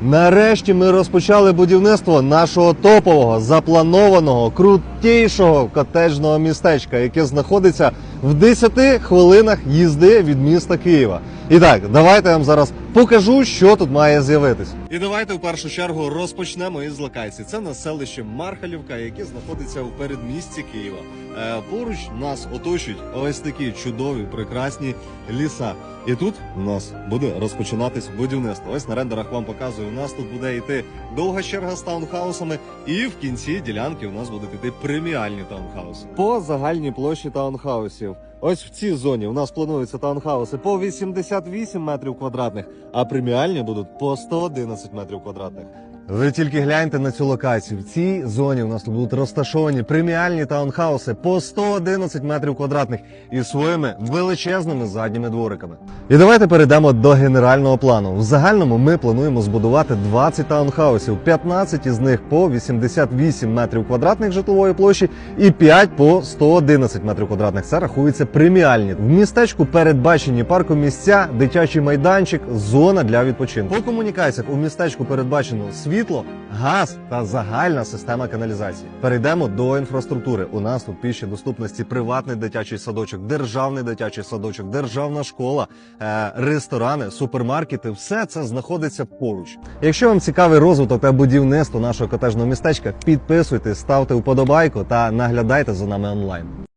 Нарешті ми розпочали будівництво нашого топового, запланованого, крутішого котеджного містечка, яке знаходиться в 10 хвилинах їзди від міста Києва. І так, давайте я вам зараз покажу, що тут має з'явитись. І давайте в першу чергу розпочнемо із локації. Це на селище Мархалівка, яке знаходиться у передмісті Києва. Е, поруч нас оточують ось такі чудові, прекрасні ліса. І тут у нас буде розпочинатись будівництво. Ось на рендерах вам показую. У нас тут буде йти довга черга з таунхаусами, і в кінці ділянки у нас будуть йти преміальні таунхауси. По загальній площі таунхаусів. Ось в цій зоні у нас плануються таунхауси по 88 метрів квадратних, а преміальні будуть по 111 метрів квадратних. Ви тільки гляньте на цю локацію. В цій зоні у нас тут будуть розташовані преміальні таунхауси по 111 метрів квадратних із своїми величезними задніми двориками. І давайте перейдемо до генерального плану. В загальному ми плануємо збудувати 20 таунхаусів, 15 із них по 88 метрів квадратних житлової площі і 5 по 111 метрів квадратних. Це рахується преміальні. В містечку передбачені паркомісця, дитячий майданчик, зона для відпочинку. По комунікаціях у містечку передбачено світло, газ та загальна система каналізації. Перейдемо до інфраструктури. У нас тут піші доступності приватний дитячий садочок, державний дитячий садочок, державна школа, е, ресторани, супермаркети. Все це знаходиться поруч. Якщо вам цікавий розвиток та будівництво нашого котежного містечка, підписуйтесь, ставте вподобайку та наглядайте за нами онлайн.